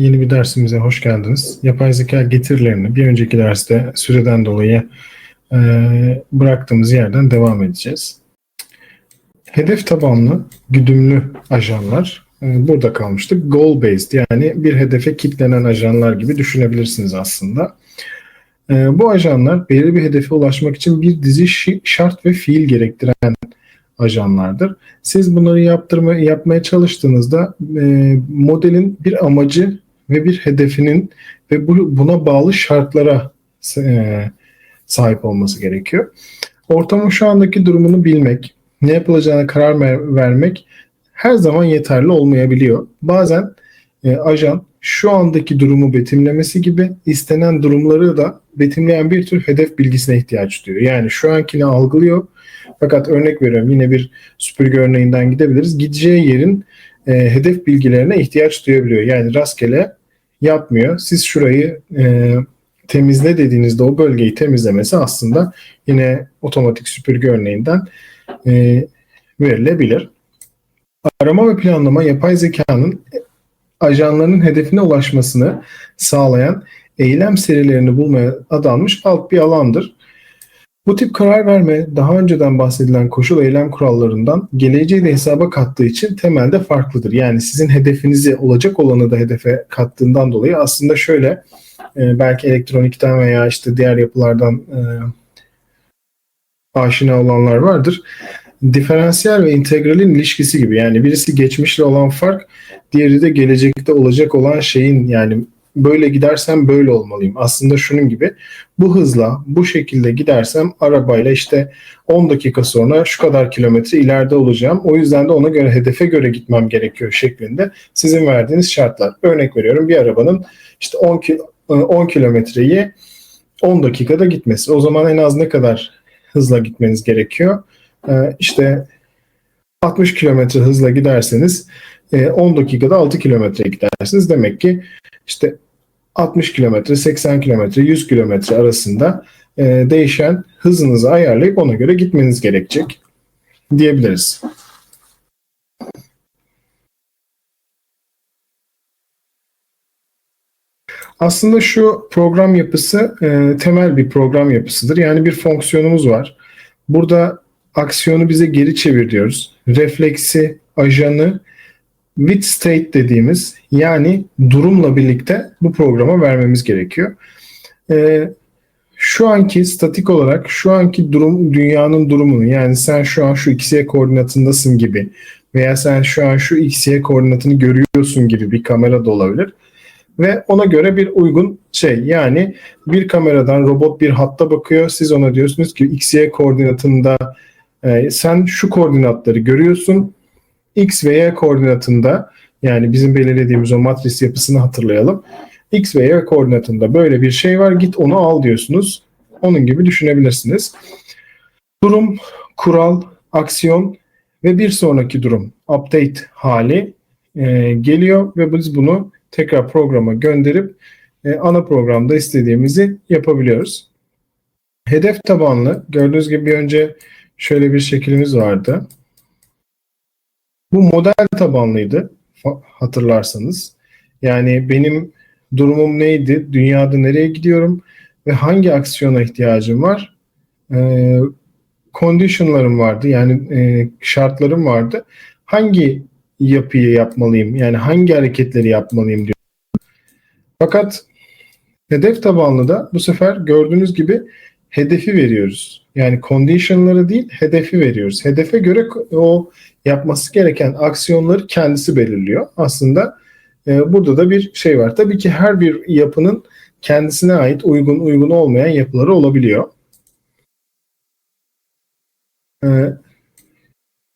Yeni bir dersimize hoş geldiniz. Yapay zeka getirilerini bir önceki derste süreden dolayı e, bıraktığımız yerden devam edeceğiz. Hedef tabanlı güdümlü ajanlar e, burada kalmıştık. Goal based yani bir hedefe kitlenen ajanlar gibi düşünebilirsiniz aslında. E, bu ajanlar belirli bir hedefe ulaşmak için bir dizi şart ve fiil gerektiren ajanlardır. Siz bunları yaptırma, yapmaya çalıştığınızda e, modelin bir amacı ve bir hedefinin ve bu, buna bağlı şartlara e, sahip olması gerekiyor. Ortamın şu andaki durumunu bilmek, ne yapılacağına karar vermek her zaman yeterli olmayabiliyor. Bazen e, ajan şu andaki durumu betimlemesi gibi istenen durumları da betimleyen bir tür hedef bilgisine ihtiyaç duyuyor. Yani şu ankini algılıyor fakat örnek veriyorum yine bir süpürge örneğinden gidebiliriz. Gideceği yerin e, hedef bilgilerine ihtiyaç duyabiliyor. Yani rastgele yapmıyor. Siz şurayı e, temizle dediğinizde o bölgeyi temizlemesi aslında yine otomatik süpürge örneğinden e, verilebilir. Arama ve planlama yapay zekanın ajanların hedefine ulaşmasını sağlayan eylem serilerini bulmaya adanmış alt bir alandır. Bu tip karar verme daha önceden bahsedilen koşul eylem kurallarından geleceği de hesaba kattığı için temelde farklıdır. Yani sizin hedefinizi olacak olanı da hedefe kattığından dolayı aslında şöyle e, belki elektronikten veya işte diğer yapılardan e, aşina olanlar vardır. Diferansiyel ve integralin ilişkisi gibi yani birisi geçmişle olan fark diğeri de gelecekte olacak olan şeyin yani böyle gidersem böyle olmalıyım. Aslında şunun gibi bu hızla bu şekilde gidersem arabayla işte 10 dakika sonra şu kadar kilometre ileride olacağım. O yüzden de ona göre hedefe göre gitmem gerekiyor şeklinde sizin verdiğiniz şartlar. Örnek veriyorum bir arabanın işte 10, ki, 10 kilometreyi 10 dakikada gitmesi. O zaman en az ne kadar hızla gitmeniz gerekiyor? Ee, işte 60 kilometre hızla giderseniz 10 dakikada 6 kilometre gidersiniz. Demek ki işte 60 kilometre, 80 kilometre, 100 kilometre arasında e, değişen hızınızı ayarlayıp ona göre gitmeniz gerekecek diyebiliriz. Aslında şu program yapısı e, temel bir program yapısıdır. Yani bir fonksiyonumuz var. Burada aksiyonu bize geri çevir diyoruz. Refleksi, ajanı with state dediğimiz yani durumla birlikte bu programa vermemiz gerekiyor. Ee, şu anki statik olarak şu anki durum dünyanın durumunu yani sen şu an şu xy koordinatındasın gibi veya sen şu an şu xy koordinatını görüyorsun gibi bir kamera da olabilir. Ve ona göre bir uygun şey yani bir kameradan robot bir hatta bakıyor. Siz ona diyorsunuz ki xy koordinatında e, sen şu koordinatları görüyorsun X ve Y koordinatında yani bizim belirlediğimiz o matris yapısını hatırlayalım. X ve Y koordinatında böyle bir şey var git onu al diyorsunuz. Onun gibi düşünebilirsiniz. Durum, kural, aksiyon ve bir sonraki durum update hali e, geliyor ve biz bunu tekrar programa gönderip e, ana programda istediğimizi yapabiliyoruz. Hedef tabanlı gördüğünüz gibi önce şöyle bir şeklimiz vardı. Bu model tabanlıydı hatırlarsanız. Yani benim durumum neydi? Dünyada nereye gidiyorum? Ve hangi aksiyona ihtiyacım var? Ee, conditionlarım vardı. Yani e, şartlarım vardı. Hangi yapıyı yapmalıyım? Yani hangi hareketleri yapmalıyım diyor. Fakat hedef tabanlı da bu sefer gördüğünüz gibi hedefi veriyoruz. Yani condition'ları değil, hedefi veriyoruz. Hedefe göre o yapması gereken aksiyonları kendisi belirliyor. Aslında e, burada da bir şey var. Tabii ki her bir yapının kendisine ait uygun uygun olmayan yapıları olabiliyor. E,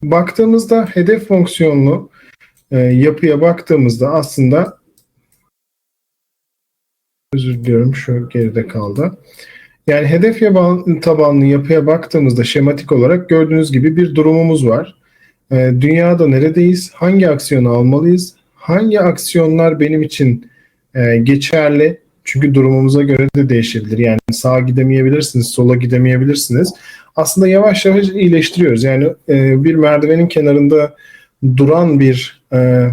baktığımızda hedef fonksiyonlu e, yapıya baktığımızda aslında özür diliyorum şu geride kaldı. Yani hedef tabanlı yapıya baktığımızda şematik olarak gördüğünüz gibi bir durumumuz var. Ee, dünyada neredeyiz? Hangi aksiyonu almalıyız? Hangi aksiyonlar benim için e, geçerli? Çünkü durumumuza göre de değişebilir. Yani sağa gidemeyebilirsiniz, sola gidemeyebilirsiniz. Aslında yavaş yavaş iyileştiriyoruz. Yani e, bir merdivenin kenarında duran bir e,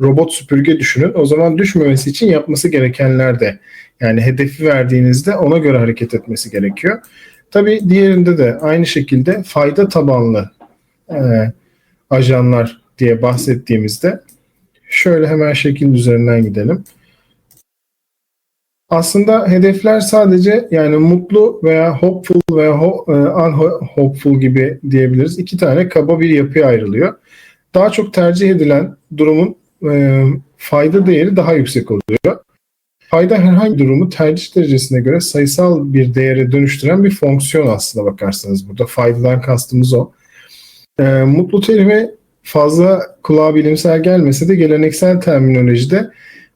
robot süpürge düşünün. O zaman düşmemesi için yapması gerekenler de yani hedefi verdiğinizde ona göre hareket etmesi gerekiyor. Tabii diğerinde de aynı şekilde fayda tabanlı e, ajanlar diye bahsettiğimizde şöyle hemen şekil üzerinden gidelim. Aslında hedefler sadece yani mutlu veya hopeful veya ho- e, unhopeful gibi diyebiliriz. İki tane kaba bir yapıya ayrılıyor. Daha çok tercih edilen durumun e, fayda değeri daha yüksek oluyor. Fayda herhangi durumu tercih derecesine göre sayısal bir değere dönüştüren bir fonksiyon aslında bakarsanız burada. Faydadan kastımız o. E, mutlu terimi fazla kulağa bilimsel gelmese de geleneksel terminolojide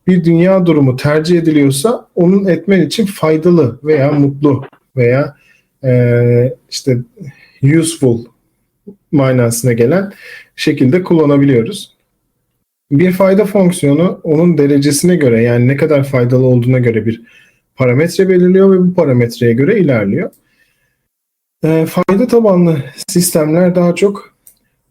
bir dünya durumu tercih ediliyorsa onun etmen için faydalı veya mutlu veya e, işte useful manasına gelen şekilde kullanabiliyoruz. Bir fayda fonksiyonu onun derecesine göre yani ne kadar faydalı olduğuna göre bir parametre belirliyor ve bu parametreye göre ilerliyor. E, fayda tabanlı sistemler daha çok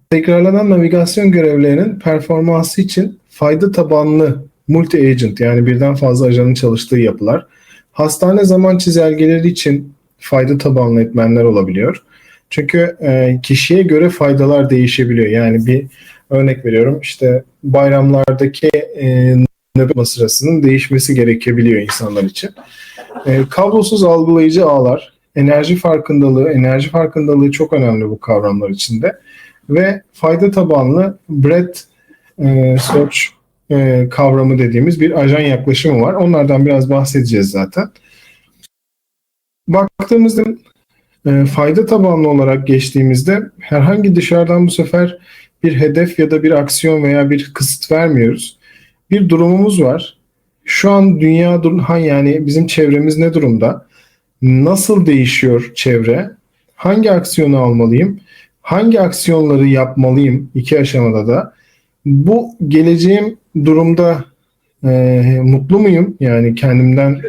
tekrarlanan navigasyon görevlerinin performansı için fayda tabanlı multi-agent yani birden fazla ajanın çalıştığı yapılar. Hastane zaman çizelgeleri için fayda tabanlı etmenler olabiliyor. Çünkü e, kişiye göre faydalar değişebiliyor. Yani bir örnek veriyorum işte bayramlardaki e, nöbet sırasının değişmesi gerekebiliyor insanlar için. E, kablosuz algılayıcı ağlar, enerji farkındalığı, enerji farkındalığı çok önemli bu kavramlar içinde. Ve fayda tabanlı breadth e, search e, kavramı dediğimiz bir ajan yaklaşımı var. Onlardan biraz bahsedeceğiz zaten. Baktığımızda e, fayda tabanlı olarak geçtiğimizde herhangi dışarıdan bu sefer bir hedef ya da bir aksiyon veya bir kısıt vermiyoruz. Bir durumumuz var. Şu an dünya durum yani bizim çevremiz ne durumda? Nasıl değişiyor çevre? Hangi aksiyonu almalıyım? Hangi aksiyonları yapmalıyım iki aşamada da? Bu geleceğim durumda e, mutlu muyum? Yani kendimden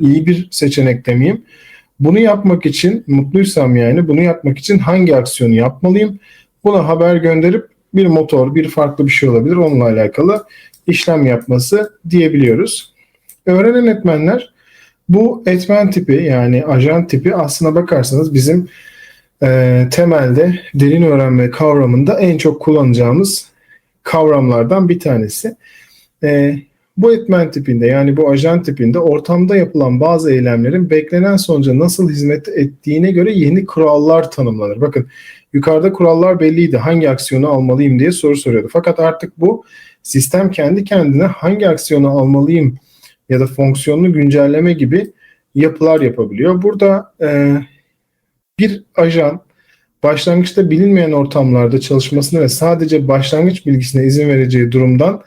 iyi bir seçenekte miyim? Bunu yapmak için mutluysam yani bunu yapmak için hangi aksiyonu yapmalıyım? Buna haber gönderip bir motor, bir farklı bir şey olabilir onunla alakalı işlem yapması diyebiliyoruz. Öğrenen etmenler bu etmen tipi yani ajan tipi aslına bakarsanız bizim e, temelde derin öğrenme kavramında en çok kullanacağımız kavramlardan bir tanesi. E, bu etmen tipinde yani bu ajan tipinde ortamda yapılan bazı eylemlerin beklenen sonuca nasıl hizmet ettiğine göre yeni kurallar tanımlanır. Bakın yukarıda kurallar belliydi. Hangi aksiyonu almalıyım diye soru soruyordu. Fakat artık bu sistem kendi kendine hangi aksiyonu almalıyım ya da fonksiyonunu güncelleme gibi yapılar yapabiliyor. Burada e, bir ajan başlangıçta bilinmeyen ortamlarda çalışmasını ve sadece başlangıç bilgisine izin vereceği durumdan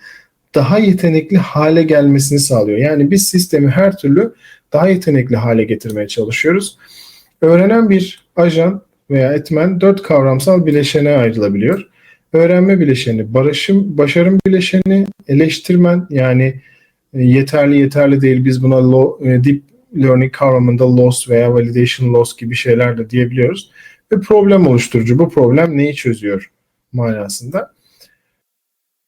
daha yetenekli hale gelmesini sağlıyor. Yani biz sistemi her türlü daha yetenekli hale getirmeye çalışıyoruz. Öğrenen bir ajan veya etmen dört kavramsal bileşene ayrılabiliyor. Öğrenme bileşeni, barışım, başarım bileşeni, eleştirmen yani e, yeterli yeterli değil biz buna low, e, deep learning kavramında loss veya validation loss gibi şeyler de diyebiliyoruz. Ve problem oluşturucu. Bu problem neyi çözüyor manasında.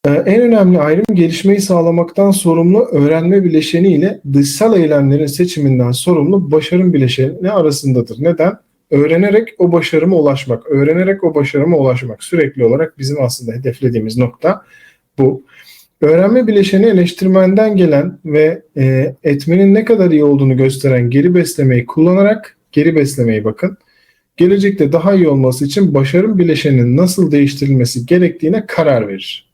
Ee, en önemli ayrım gelişmeyi sağlamaktan sorumlu öğrenme bileşeni ile dışsal eylemlerin seçiminden sorumlu başarım bileşeni arasındadır. Neden? Öğrenerek o başarıma ulaşmak, öğrenerek o başarıma ulaşmak sürekli olarak bizim aslında hedeflediğimiz nokta bu. Öğrenme bileşeni eleştirmenden gelen ve e, etmenin ne kadar iyi olduğunu gösteren geri beslemeyi kullanarak, geri beslemeyi bakın, gelecekte daha iyi olması için başarım bileşeninin nasıl değiştirilmesi gerektiğine karar verir.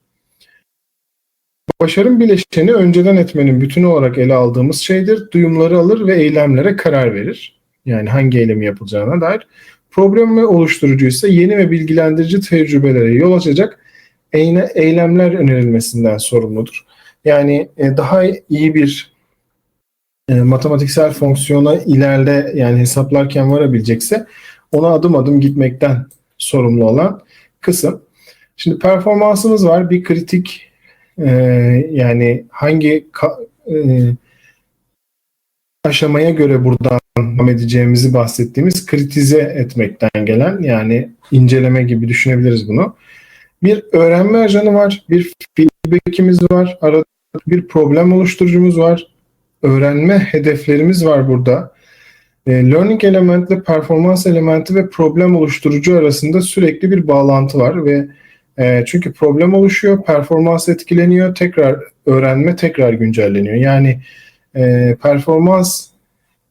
Başarım bileşeni önceden etmenin bütünü olarak ele aldığımız şeydir. Duyumları alır ve eylemlere karar verir. Yani hangi eylemi yapılacağına dair. Problem oluşturucu ise yeni ve bilgilendirici tecrübelere yol açacak eylemler önerilmesinden sorumludur. Yani e, daha iyi bir e, matematiksel fonksiyona ileride yani hesaplarken varabilecekse ona adım adım gitmekten sorumlu olan kısım. Şimdi performansımız var. Bir kritik e, yani hangi e, aşamaya göre buradan devam edeceğimizi bahsettiğimiz kritize etmekten gelen yani inceleme gibi düşünebiliriz bunu. Bir öğrenme ajanı var, bir feedback'imiz var. Arada bir problem oluşturucumuz var. Öğrenme hedeflerimiz var burada. E, learning elementle performans elementi ve problem oluşturucu arasında sürekli bir bağlantı var ve e, çünkü problem oluşuyor, performans etkileniyor, tekrar öğrenme tekrar güncelleniyor. Yani e, performans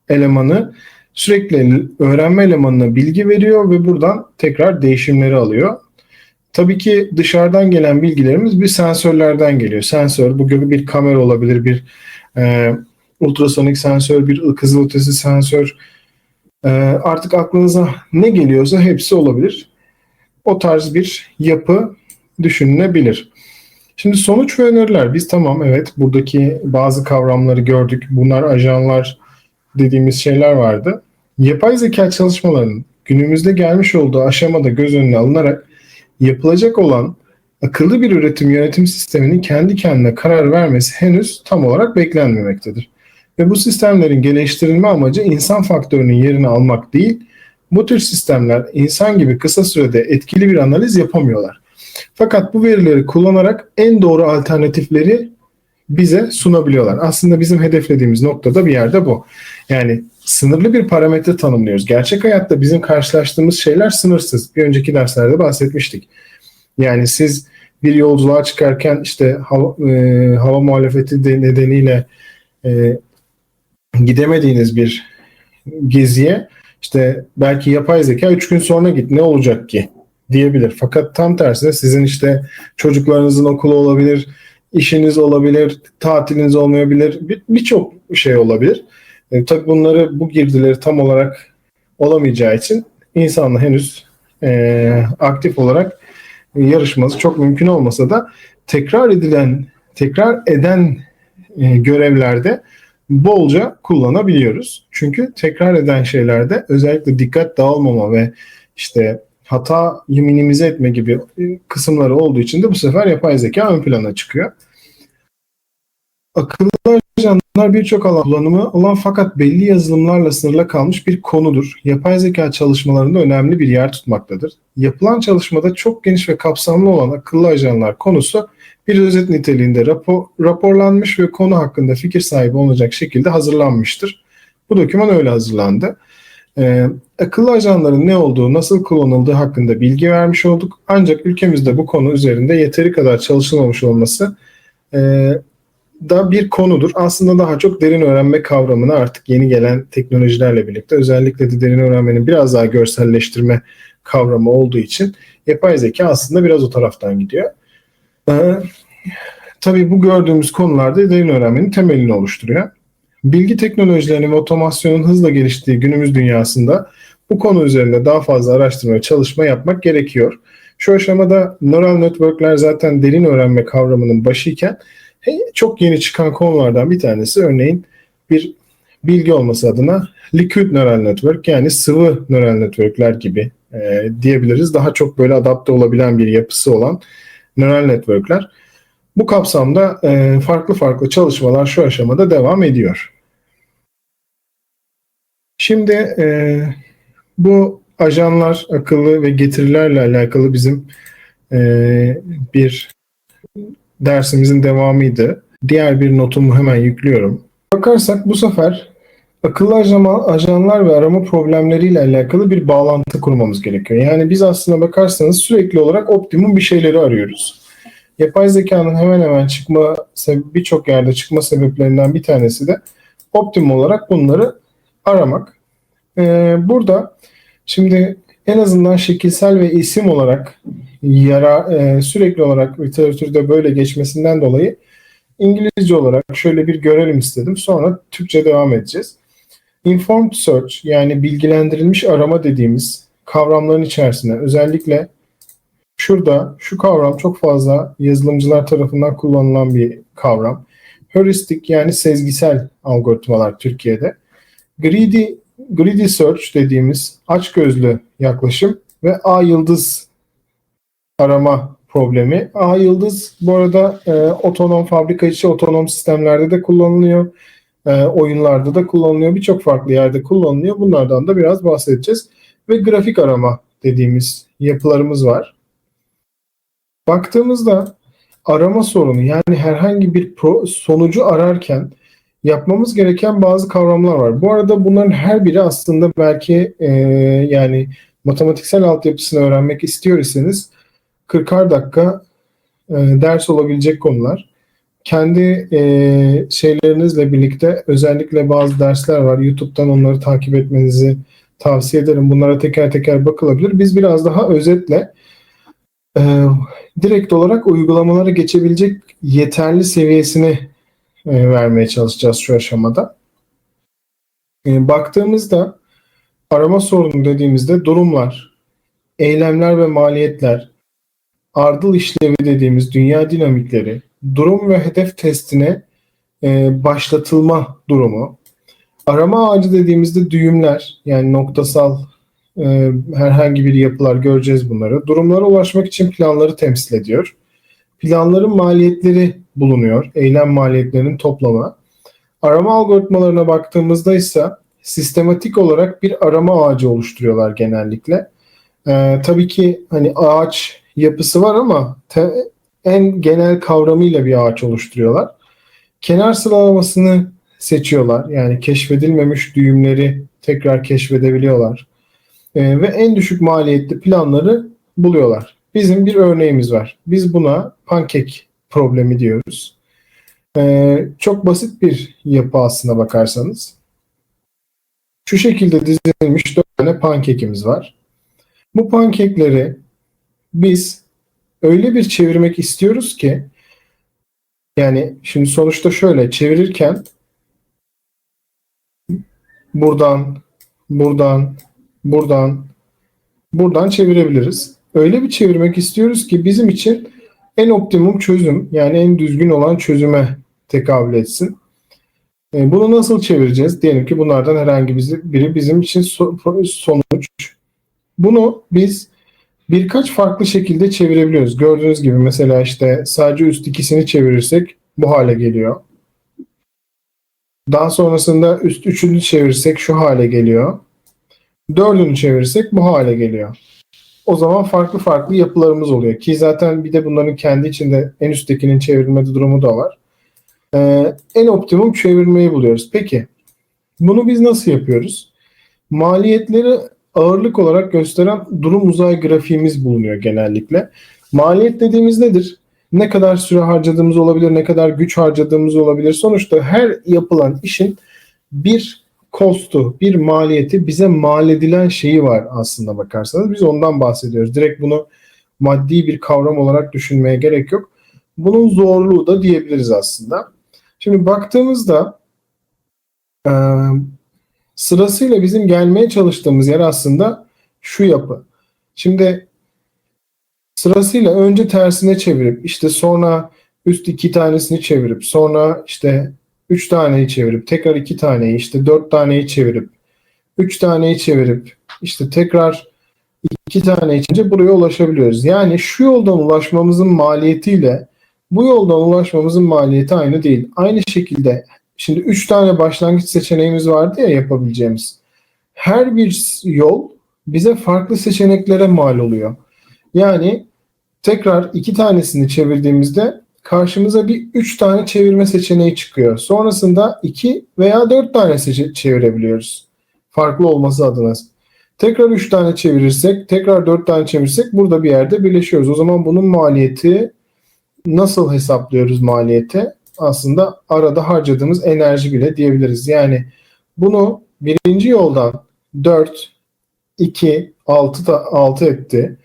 elemanı sürekli öğrenme elemanına bilgi veriyor ve buradan tekrar değişimleri alıyor. Tabii ki dışarıdan gelen bilgilerimiz bir sensörlerden geliyor. Sensör bu gibi bir kamera olabilir, bir e, ultrasonik sensör, bir kızılötesi sensör. E, artık aklınıza ne geliyorsa hepsi olabilir. O tarz bir yapı düşünülebilir. Şimdi sonuç ve öneriler. Biz tamam evet buradaki bazı kavramları gördük. Bunlar ajanlar dediğimiz şeyler vardı. Yapay zeka çalışmalarının günümüzde gelmiş olduğu aşamada göz önüne alınarak yapılacak olan akıllı bir üretim yönetim sisteminin kendi kendine karar vermesi henüz tam olarak beklenmemektedir. Ve bu sistemlerin geliştirilme amacı insan faktörünün yerini almak değil, bu tür sistemler insan gibi kısa sürede etkili bir analiz yapamıyorlar. Fakat bu verileri kullanarak en doğru alternatifleri bize sunabiliyorlar. Aslında bizim hedeflediğimiz noktada bir yerde bu. Yani sınırlı bir parametre tanımlıyoruz. Gerçek hayatta bizim karşılaştığımız şeyler sınırsız. Bir önceki derslerde bahsetmiştik. Yani siz bir yolculuğa çıkarken işte hava, e, hava muhalefeti de nedeniyle e, gidemediğiniz bir geziye işte belki yapay zeka 3 gün sonra git ne olacak ki diyebilir. Fakat tam tersine sizin işte çocuklarınızın okulu olabilir, işiniz olabilir, tatiliniz olmayabilir, birçok bir şey olabilir. E, tabii bunları bu girdileri tam olarak olamayacağı için insanla henüz e, aktif olarak yarışması çok mümkün olmasa da tekrar edilen, tekrar eden e, görevlerde bolca kullanabiliyoruz. Çünkü tekrar eden şeylerde özellikle dikkat dağılmama ve işte hatayı minimize etme gibi kısımları olduğu için de bu sefer yapay zeka ön plana çıkıyor. Akıllı ajanlar birçok alan kullanımı olan fakat belli yazılımlarla sınırla kalmış bir konudur. Yapay zeka çalışmalarında önemli bir yer tutmaktadır. Yapılan çalışmada çok geniş ve kapsamlı olan akıllı ajanlar konusu bir özet niteliğinde rapor, raporlanmış ve konu hakkında fikir sahibi olacak şekilde hazırlanmıştır. Bu doküman öyle hazırlandı. Ee, akıllı ajanların ne olduğu, nasıl kullanıldığı hakkında bilgi vermiş olduk. Ancak ülkemizde bu konu üzerinde yeteri kadar çalışılmamış olması e, da bir konudur. Aslında daha çok derin öğrenme kavramını artık yeni gelen teknolojilerle birlikte özellikle de derin öğrenmenin biraz daha görselleştirme kavramı olduğu için yapay zeka aslında biraz o taraftan gidiyor. Ee, tabii bu gördüğümüz konularda derin öğrenmenin temelini oluşturuyor. Bilgi teknolojilerinin ve otomasyonun hızla geliştiği günümüz dünyasında bu konu üzerinde daha fazla araştırma ve çalışma yapmak gerekiyor. Şu aşamada neural networkler zaten derin öğrenme kavramının başıyken çok yeni çıkan konulardan bir tanesi örneğin bir bilgi olması adına liquid neural network yani sıvı neural networkler gibi e, diyebiliriz. Daha çok böyle adapte olabilen bir yapısı olan neural networkler. Bu kapsamda e, farklı farklı çalışmalar şu aşamada devam ediyor. Şimdi e, bu ajanlar akıllı ve getirilerle alakalı bizim e, bir dersimizin devamıydı. Diğer bir notumu hemen yüklüyorum. Bakarsak bu sefer akıllı ajanlar ve arama problemleriyle alakalı bir bağlantı kurmamız gerekiyor. Yani biz aslında bakarsanız sürekli olarak optimum bir şeyleri arıyoruz. Yapay zekanın hemen hemen çıkma birçok yerde çıkma sebeplerinden bir tanesi de optimum olarak bunları aramak. Ee, burada şimdi en azından şekilsel ve isim olarak yara e, sürekli olarak literatürde böyle geçmesinden dolayı İngilizce olarak şöyle bir görelim istedim. Sonra Türkçe devam edeceğiz. Informed search yani bilgilendirilmiş arama dediğimiz kavramların içerisine özellikle şurada şu kavram çok fazla yazılımcılar tarafından kullanılan bir kavram. Heuristik yani sezgisel algoritmalar Türkiye'de. Greedy, greedy search dediğimiz açgözlü yaklaşım ve A yıldız arama problemi. A yıldız bu arada e, otonom fabrika içi otonom sistemlerde de kullanılıyor. E, oyunlarda da kullanılıyor. Birçok farklı yerde kullanılıyor. Bunlardan da biraz bahsedeceğiz. Ve grafik arama dediğimiz yapılarımız var. Baktığımızda arama sorunu yani herhangi bir pro, sonucu ararken yapmamız gereken bazı kavramlar var. Bu arada bunların her biri aslında belki e, yani matematiksel altyapısını öğrenmek istiyor iseniz 40'ar dakika e, ders olabilecek konular. Kendi e, şeylerinizle birlikte özellikle bazı dersler var. YouTube'dan onları takip etmenizi tavsiye ederim. Bunlara teker teker bakılabilir. Biz biraz daha özetle e, direkt olarak uygulamalara geçebilecek yeterli seviyesini e, vermeye çalışacağız şu aşamada. E, baktığımızda arama sorunu dediğimizde durumlar, eylemler ve maliyetler, ardıl işlevi dediğimiz dünya dinamikleri, durum ve hedef testine e, başlatılma durumu, arama ağacı dediğimizde düğümler yani noktasal e, herhangi bir yapılar göreceğiz bunları. Durumlara ulaşmak için planları temsil ediyor. Planların maliyetleri bulunuyor. Eylem maliyetlerinin toplamı. Arama algoritmalarına baktığımızda ise sistematik olarak bir arama ağacı oluşturuyorlar genellikle. Ee, tabii ki hani ağaç yapısı var ama te, en genel kavramıyla bir ağaç oluşturuyorlar. Kenar sıralamasını seçiyorlar. Yani keşfedilmemiş düğümleri tekrar keşfedebiliyorlar. Ee, ve en düşük maliyetli planları buluyorlar. Bizim bir örneğimiz var. Biz buna pankek problemi diyoruz. Ee, çok basit bir yapı aslına bakarsanız. Şu şekilde dizilmiş dört tane pankekimiz var. Bu pankekleri biz öyle bir çevirmek istiyoruz ki yani şimdi sonuçta şöyle çevirirken buradan buradan buradan buradan çevirebiliriz. Öyle bir çevirmek istiyoruz ki bizim için en optimum çözüm yani en düzgün olan çözüme tekabül etsin. E, bunu nasıl çevireceğiz? Diyelim ki bunlardan herhangi biri bizim için sonuç. Bunu biz birkaç farklı şekilde çevirebiliyoruz. Gördüğünüz gibi mesela işte sadece üst ikisini çevirirsek bu hale geliyor. Daha sonrasında üst üçünü çevirirsek şu hale geliyor. Dördünü çevirirsek bu hale geliyor. O zaman farklı farklı yapılarımız oluyor. Ki zaten bir de bunların kendi içinde en üsttekinin çevrilme durumu da var. Ee, en optimum çevirmeyi buluyoruz. Peki bunu biz nasıl yapıyoruz? Maliyetleri ağırlık olarak gösteren durum uzay grafiğimiz bulunuyor genellikle. Maliyet dediğimiz nedir? Ne kadar süre harcadığımız olabilir, ne kadar güç harcadığımız olabilir. Sonuçta her yapılan işin bir kostu, bir maliyeti bize mal edilen şeyi var aslında bakarsanız. Biz ondan bahsediyoruz. Direkt bunu maddi bir kavram olarak düşünmeye gerek yok. Bunun zorluğu da diyebiliriz aslında. Şimdi baktığımızda sırasıyla bizim gelmeye çalıştığımız yer aslında şu yapı. Şimdi sırasıyla önce tersine çevirip işte sonra üst iki tanesini çevirip sonra işte üç taneyi çevirip tekrar iki taneyi işte dört taneyi çevirip üç taneyi çevirip işte tekrar iki tane içince buraya ulaşabiliyoruz. Yani şu yoldan ulaşmamızın maliyetiyle bu yoldan ulaşmamızın maliyeti aynı değil. Aynı şekilde şimdi 3 tane başlangıç seçeneğimiz vardı ya yapabileceğimiz. Her bir yol bize farklı seçeneklere mal oluyor. Yani tekrar iki tanesini çevirdiğimizde karşımıza bir 3 tane çevirme seçeneği çıkıyor. Sonrasında 2 veya 4 tane çevirebiliyoruz. Farklı olması adına. Tekrar 3 tane çevirirsek, tekrar 4 tane çevirirsek burada bir yerde birleşiyoruz. O zaman bunun maliyeti nasıl hesaplıyoruz maliyeti? Aslında arada harcadığımız enerji bile diyebiliriz. Yani bunu birinci yoldan 4, 2, 6 da 6 etti.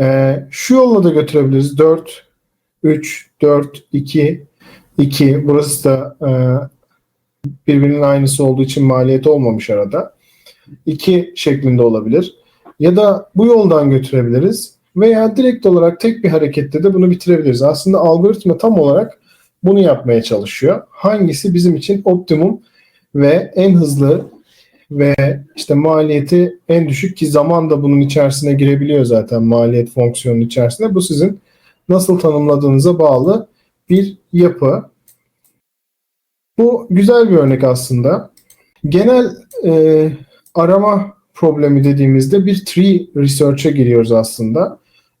Ee, şu yolla da götürebiliriz. 4, 3, 4, 2, 2. Burası da e, birbirinin aynısı olduğu için maliyeti olmamış arada. 2 şeklinde olabilir. Ya da bu yoldan götürebiliriz. Veya direkt olarak tek bir harekette de bunu bitirebiliriz. Aslında algoritma tam olarak bunu yapmaya çalışıyor. Hangisi bizim için optimum ve en hızlı ve işte maliyeti en düşük ki zaman da bunun içerisine girebiliyor zaten maliyet fonksiyonunun içerisinde. Bu sizin nasıl tanımladığınıza bağlı bir yapı. Bu güzel bir örnek aslında. Genel e, arama problemi dediğimizde bir tree research'a giriyoruz aslında.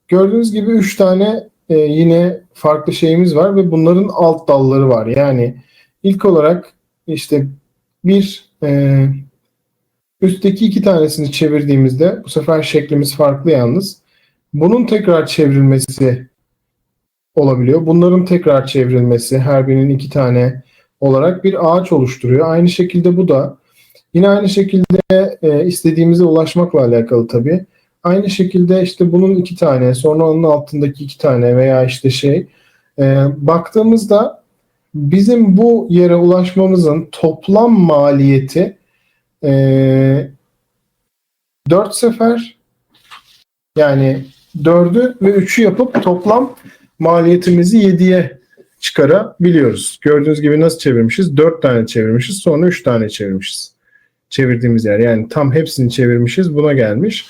Gördüğünüz gibi 3 tane e, yine farklı şeyimiz var ve bunların alt dalları var. Yani ilk olarak işte bir e, üstteki iki tanesini çevirdiğimizde bu sefer şeklimiz farklı yalnız. Bunun tekrar çevrilmesi olabiliyor. Bunların tekrar çevrilmesi her birinin iki tane olarak bir ağaç oluşturuyor. Aynı şekilde bu da yine aynı şekilde e, istediğimize ulaşmakla alakalı tabii. Aynı şekilde işte bunun iki tane, sonra onun altındaki iki tane veya işte şey e, baktığımızda bizim bu yere ulaşmamızın toplam maliyeti e, 4 sefer yani 4'ü ve 3'ü yapıp toplam maliyetimizi 7'ye çıkarabiliyoruz. Gördüğünüz gibi nasıl çevirmişiz? 4 tane çevirmişiz sonra 3 tane çevirmişiz. Çevirdiğimiz yer yani tam hepsini çevirmişiz buna gelmiş.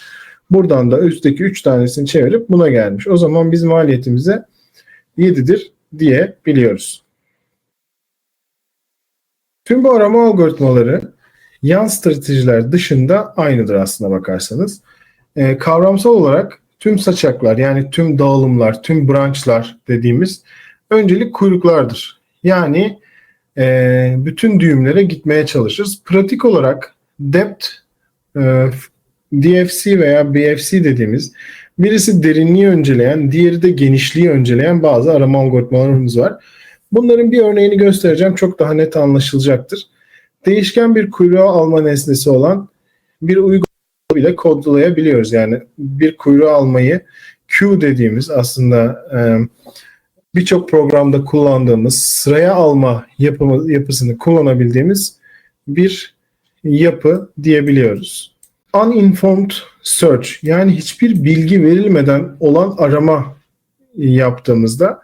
Buradan da üstteki 3 tanesini çevirip buna gelmiş. O zaman biz maliyetimize 7'dir diyebiliyoruz. Tüm bu arama algoritmaları yan stratejiler dışında aynıdır aslına bakarsanız. Ee, kavramsal olarak tüm saçaklar yani tüm dağılımlar, tüm branchlar dediğimiz öncelik kuyruklardır. Yani e, bütün düğümlere gitmeye çalışırız. Pratik olarak depth e, DFC veya BFC dediğimiz birisi derinliği önceleyen, diğeri de genişliği önceleyen bazı arama algoritmalarımız var. Bunların bir örneğini göstereceğim. Çok daha net anlaşılacaktır. Değişken bir kuyruğa alma nesnesi olan bir uygulama bile kodlayabiliyoruz. Yani bir kuyruğu almayı Q dediğimiz aslında e, birçok programda kullandığımız sıraya alma yapımı, yapısını kullanabildiğimiz bir yapı diyebiliyoruz. Uninformed search yani hiçbir bilgi verilmeden olan arama yaptığımızda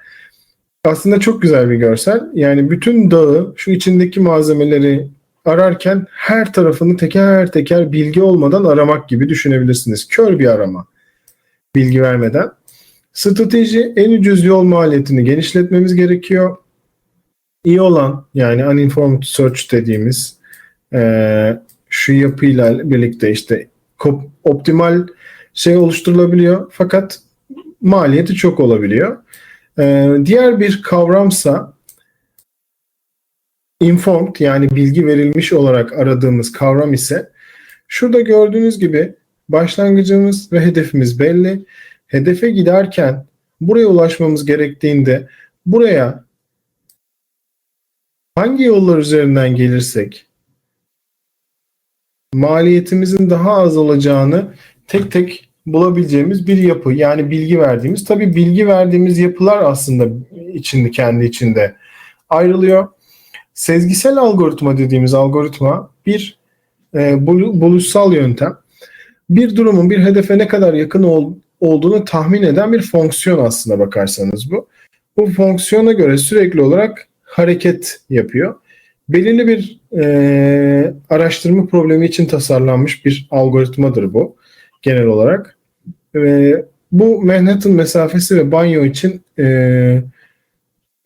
aslında çok güzel bir görsel. Yani bütün dağı şu içindeki malzemeleri ararken her tarafını teker teker bilgi olmadan aramak gibi düşünebilirsiniz. Kör bir arama. Bilgi vermeden. Strateji en ucuz yol maliyetini genişletmemiz gerekiyor. İyi olan yani uninformed search dediğimiz e, şu yapıyla birlikte işte optimal şey oluşturulabiliyor fakat maliyeti çok olabiliyor. E, diğer bir kavramsa informed yani bilgi verilmiş olarak aradığımız kavram ise şurada gördüğünüz gibi başlangıcımız ve hedefimiz belli. Hedefe giderken buraya ulaşmamız gerektiğinde buraya hangi yollar üzerinden gelirsek maliyetimizin daha az olacağını tek tek bulabileceğimiz bir yapı. Yani bilgi verdiğimiz. Tabii bilgi verdiğimiz yapılar aslında içinde kendi içinde ayrılıyor. Sezgisel algoritma dediğimiz algoritma bir e, buluşsal yöntem. Bir durumun bir hedefe ne kadar yakın ol, olduğunu tahmin eden bir fonksiyon aslında bakarsanız bu. Bu fonksiyona göre sürekli olarak hareket yapıyor. Belirli bir e, araştırma problemi için tasarlanmış bir algoritmadır bu genel olarak. E, bu Manhattan mesafesi ve banyo için e,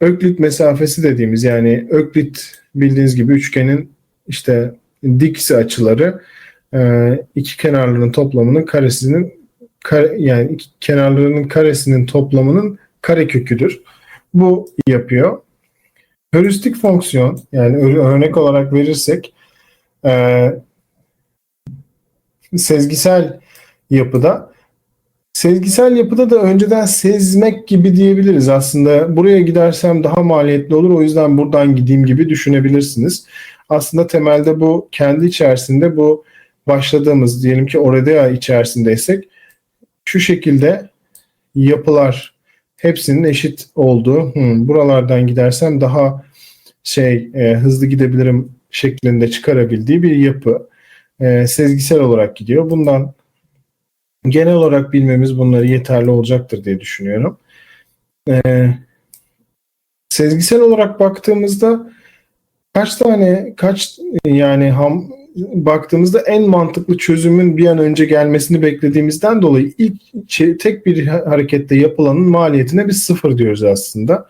Öklit mesafesi dediğimiz yani Öklit bildiğiniz gibi üçgenin işte diksi açıları e, iki kenarlarının toplamının karesinin kare, yani iki kenarlarının karesinin toplamının kareköküdür. Bu yapıyor. Heuristik fonksiyon yani örnek olarak verirsek e, sezgisel yapıda Sezgisel yapıda da önceden sezmek gibi diyebiliriz aslında. Buraya gidersem daha maliyetli olur o yüzden buradan gideyim gibi düşünebilirsiniz. Aslında temelde bu kendi içerisinde bu başladığımız diyelim ki Oredea içerisindeysek şu şekilde yapılar hepsinin eşit olduğu hmm, buralardan gidersem daha şey e, hızlı gidebilirim şeklinde çıkarabildiği bir yapı. E, sezgisel olarak gidiyor. Bundan genel olarak bilmemiz bunları yeterli olacaktır diye düşünüyorum. Ee, sezgisel olarak baktığımızda kaç tane kaç yani ham baktığımızda en mantıklı çözümün bir an önce gelmesini beklediğimizden dolayı ilk şey, tek bir harekette yapılanın maliyetine biz sıfır diyoruz aslında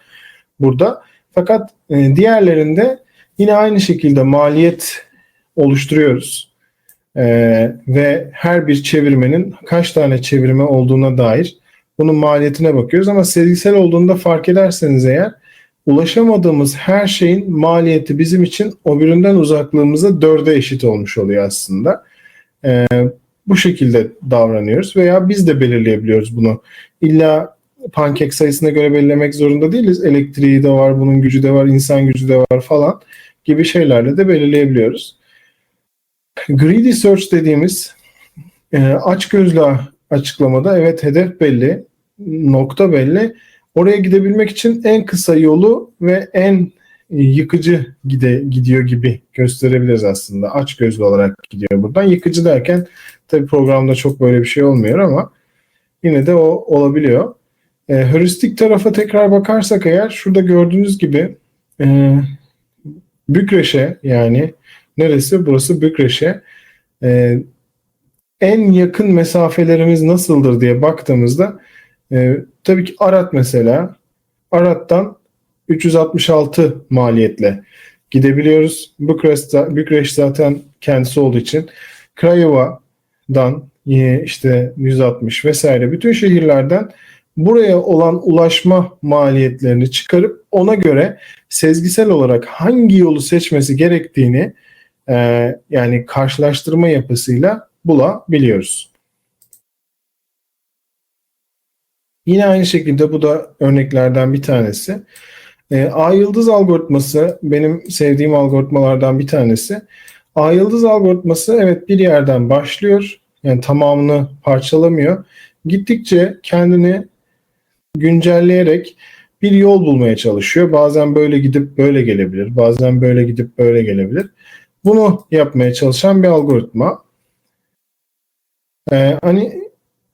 burada. Fakat e, diğerlerinde yine aynı şekilde maliyet oluşturuyoruz. Ee, ve her bir çevirmenin kaç tane çevirme olduğuna dair bunun maliyetine bakıyoruz ama sezgisel olduğunda fark ederseniz eğer ulaşamadığımız her şeyin maliyeti bizim için o birinden uzaklığımıza dörde eşit olmuş oluyor aslında. Ee, bu şekilde davranıyoruz veya biz de belirleyebiliyoruz bunu. İlla pankek sayısına göre belirlemek zorunda değiliz. Elektriği de var, bunun gücü de var, insan gücü de var falan gibi şeylerle de belirleyebiliyoruz. Greedy search dediğimiz e, açgözlü açıklamada evet hedef belli, nokta belli. Oraya gidebilmek için en kısa yolu ve en yıkıcı gide, gidiyor gibi gösterebiliriz aslında. Aç gözlü olarak gidiyor buradan. Yıkıcı derken tabi programda çok böyle bir şey olmuyor ama yine de o olabiliyor. E, heuristik tarafa tekrar bakarsak eğer şurada gördüğünüz gibi e, Bükreş'e yani neresi? Burası Bükreş'e e, en yakın mesafelerimiz nasıldır diye baktığımızda e, tabii ki Arat mesela Arat'tan 366 maliyetle gidebiliyoruz. Bükreş, Bükreş zaten kendisi olduğu için Craiova'dan e, işte 160 vesaire bütün şehirlerden buraya olan ulaşma maliyetlerini çıkarıp ona göre sezgisel olarak hangi yolu seçmesi gerektiğini e, yani karşılaştırma yapısıyla bulabiliyoruz. Yine aynı şekilde bu da örneklerden bir tanesi. E, A yıldız algoritması benim sevdiğim algoritmalardan bir tanesi. A yıldız algoritması evet bir yerden başlıyor. Yani tamamını parçalamıyor. Gittikçe kendini güncelleyerek bir yol bulmaya çalışıyor. Bazen böyle gidip böyle gelebilir. Bazen böyle gidip böyle gelebilir. Bunu yapmaya çalışan bir algoritma. Ee, hani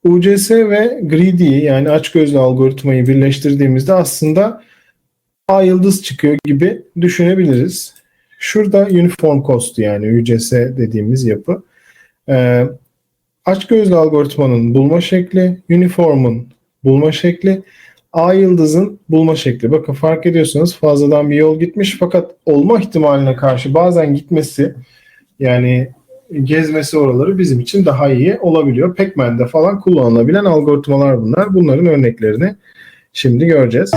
UCS ve Greedy yani açgözlü algoritmayı birleştirdiğimizde aslında A yıldız çıkıyor gibi düşünebiliriz. Şurada uniform cost yani UCS dediğimiz yapı. Ee, açgözlü algoritmanın bulma şekli, uniform'un bulma şekli, A yıldızın bulma şekli. Bakın fark ediyorsunuz fazladan bir yol gitmiş fakat olma ihtimaline karşı bazen gitmesi yani gezmesi oraları bizim için daha iyi olabiliyor. Pacman'de falan kullanılabilen algoritmalar bunlar. Bunların örneklerini şimdi göreceğiz.